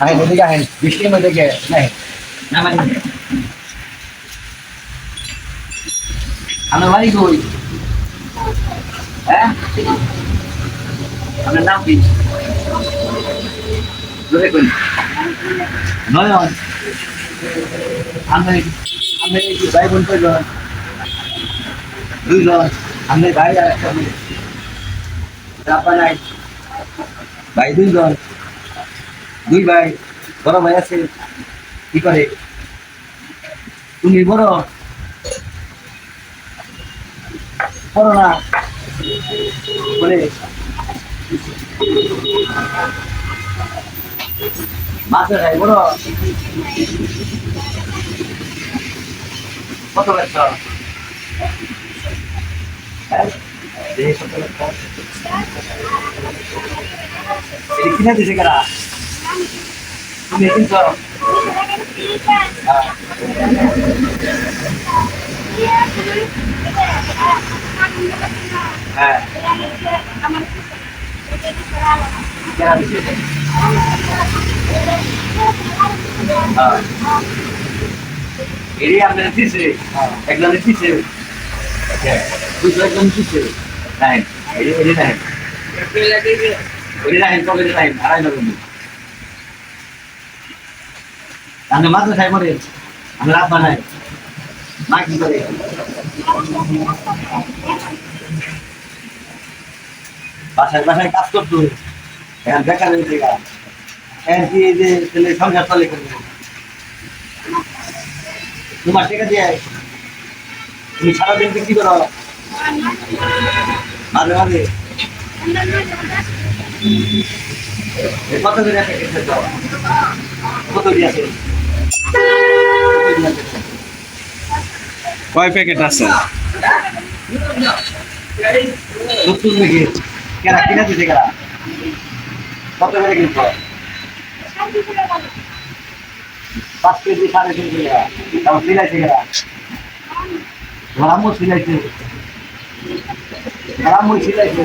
আহেন এদিকে আহেন বৃষ্টির মধ্যে গে নাই না মানে আমার বাড়ি কই হ্যাঁ আপনার নাম কি ধরে কই নয়ন আমি আমি কি ভাই বোন কয়জন দুইজন আমি ভাই আর একটা মেয়ে। আপা নাই ভাই দুইজন দুই ভাই, বড় ভাই আছে, কি করে? তুমি বড়? বড় না? বলে। মাছের খাই বড়? কত ব্যস্ত? হ্যাঁ? কিনে দিছে কারা? তুমি কিনছ হ্যাঁ। কেনা দিছে হ্যাঁ। এরি আপনার দিছে একজন দিছে দুটো একজন দিছে নাই এরি নাই এরি নাই কবে নাই আড়াই নগর আমি খাই মরে আমি লাভ বানাই। বাসায় বাসায় কাজ করতো। এখন বেকার হয়েছে গা। এখন কি যে ছেলে সংসার চলে করবে? তোমার টাকা দিয়ে তুমি সারাদিন বিক্রি করো। মাঝে মাঝে। কত একটা কত আছে আছে? কয় প্যাকেট আছে? নতুন নাকি? কেনা, কিনা দিছে কেনা? কত করে পাঁচ কেজি, সাড়ে তিন কেজি কেনা। গ্রামও সিলাইছে। গ্রামও সিলাইছে।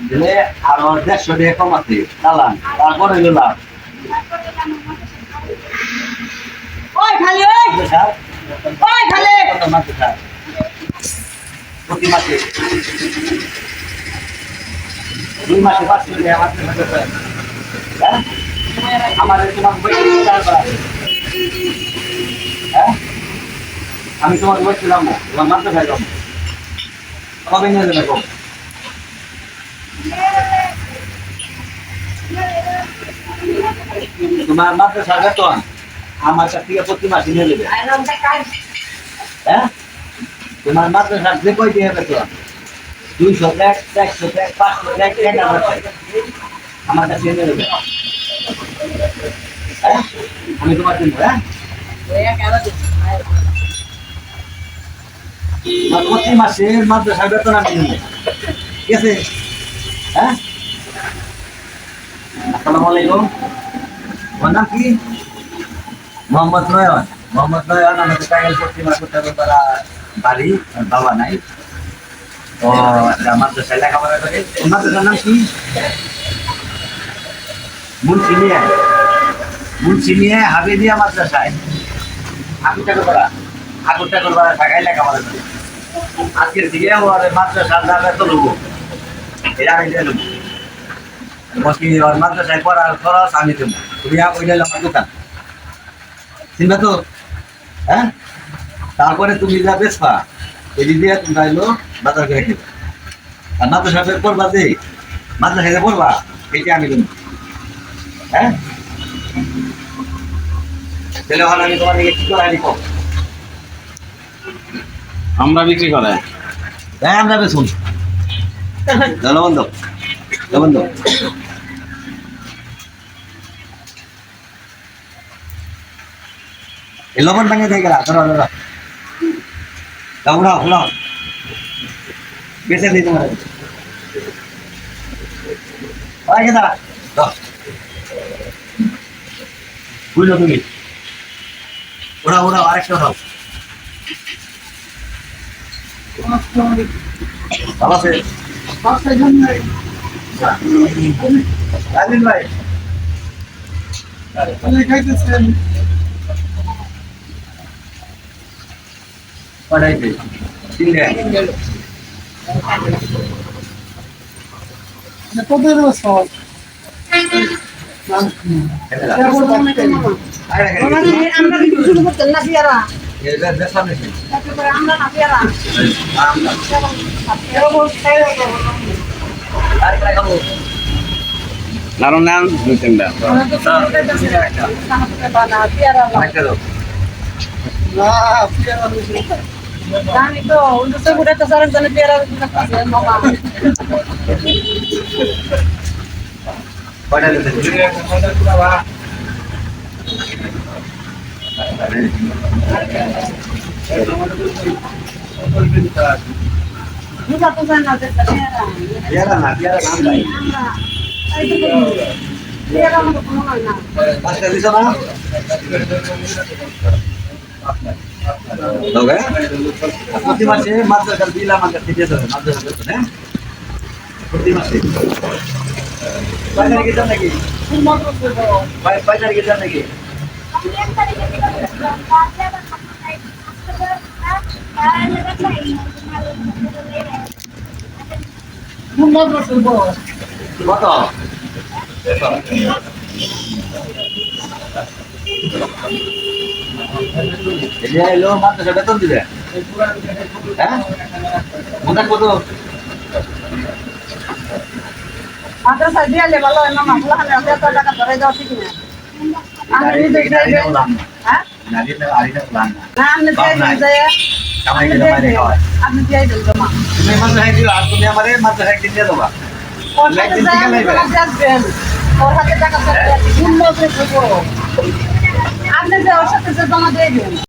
দিলে আরও দেড়শো টাকা কম আছে চালান তারপরে হলো লাভ। ওই খালি ওই! ওই খালি! কত মাসে স্যার। প্রতি মাসে। দুই মাসে পাঁচশো টাকা হ্যাঁ? আমাদের তোমার হ্যাঁ? আমি তোমার বলছিলাম তোমার মাত্র কবে নিয়ে যাবে। তোমার মাত্র সাড়ে টন আমার কাছ থেকে প্রতি মাসে নিয়ে নেবে হ্যাঁ? তোমার মাত্র সাড়ে যে কই দিয়ে হবে তো? দুইশো ব্যাগ চারশো ব্যাগ পাঁচশো ব্যাগ এক হাজার। আমার কাছে নিয়ে নেবে হ্যাঁ? আমি তোমার জন্য হ্যাঁ? প্রতি মাসে বেতন আমি নেব ঠিক আছে? হ্যাঁ? আসসালামু আলাইকুম। তোমার নাম কি মোহাম্মদ নয়ন মোহাম্মদ নয়ন আমাদের টাইগাল পশ্চিমা কোথাও বাড়ি বাবা নাই আচ্ছা, মাদ্রাসায় লেখাপড়া করে ওর মাদ্রাসার নাম কি মুন্সিনিয়া মুন্সিনিয়া হাবিদিয়া মাদ্রাসায় আগুটা করা আগুটা করবার ঢাকায় লেখাপড়া করে আজকের দিকে ওর মাদ্রাসার যাবে তো লুবো এটা দিয়ে লুবো বসি ওর মাদ্রাসায় পড়ার খরচ আমি দেবো। তুমি ওইটা আমার দোকান। চিনবা তো? হ্যাঁ? তারপরে তুমি যা বেচবা এটি দিয়ে তোমরা এলো বাজার করে খেতে। আর মাদ্রাসা পড়বা যে? মাদ্রাসায় পড়বা এটি আমি দেবো। হ্যাঁ? তাহলে হলে আমি তোমার কি করে আনি আমরা বিক্রি করে। তাই আমরা বেশুন চলো বন্ধ। লবণ টাঙিয়ে থেকে ধরো ধরো। দাও উড়াও বেঁচে দিই তোমার কে দাঁড়া। বুঝলো তুমি? ওড়াও ওড়াও, আরেকটা ওড়াও। ভালো আছে রাজীব ভাই। পড়াইতে তিনটে। আমরা কিন্তু শুরু করতেন না পেয়ারা আমরা না। পেয়ারা লারুন নেন দুই তিনটা। পেয়ারা আরেকটা প্রতি মাসে মাদ্রাসার বিল আমাকে দিতে হবে মাদ্রাসা বেতন হ্যাঁ প্রতি মাসে তারিখে যান নাকি তারিখে যান নাকি এটা এলো মাদ্রাসা বেতন দিবে হ্যাঁ কত মাদ্রাসা দিয়ালে ভালো হয় মামা ফুলাখানে আমরা এত টাকা ধরে যাওয়া ঠিক না আমি নিজে যাই হ্যাঁ না যায় কামাই আপনি করে দিয়ে বাইরে তুমি মাদ্রাসায় দিও আর তুমি আমারে মাদ্রাসায় একদিন দিয়ে দেবা। আপনি জমা আসবেন ওর হাতে টাকা আপনি যে ওর সাথে জমা দিয়ে দিন।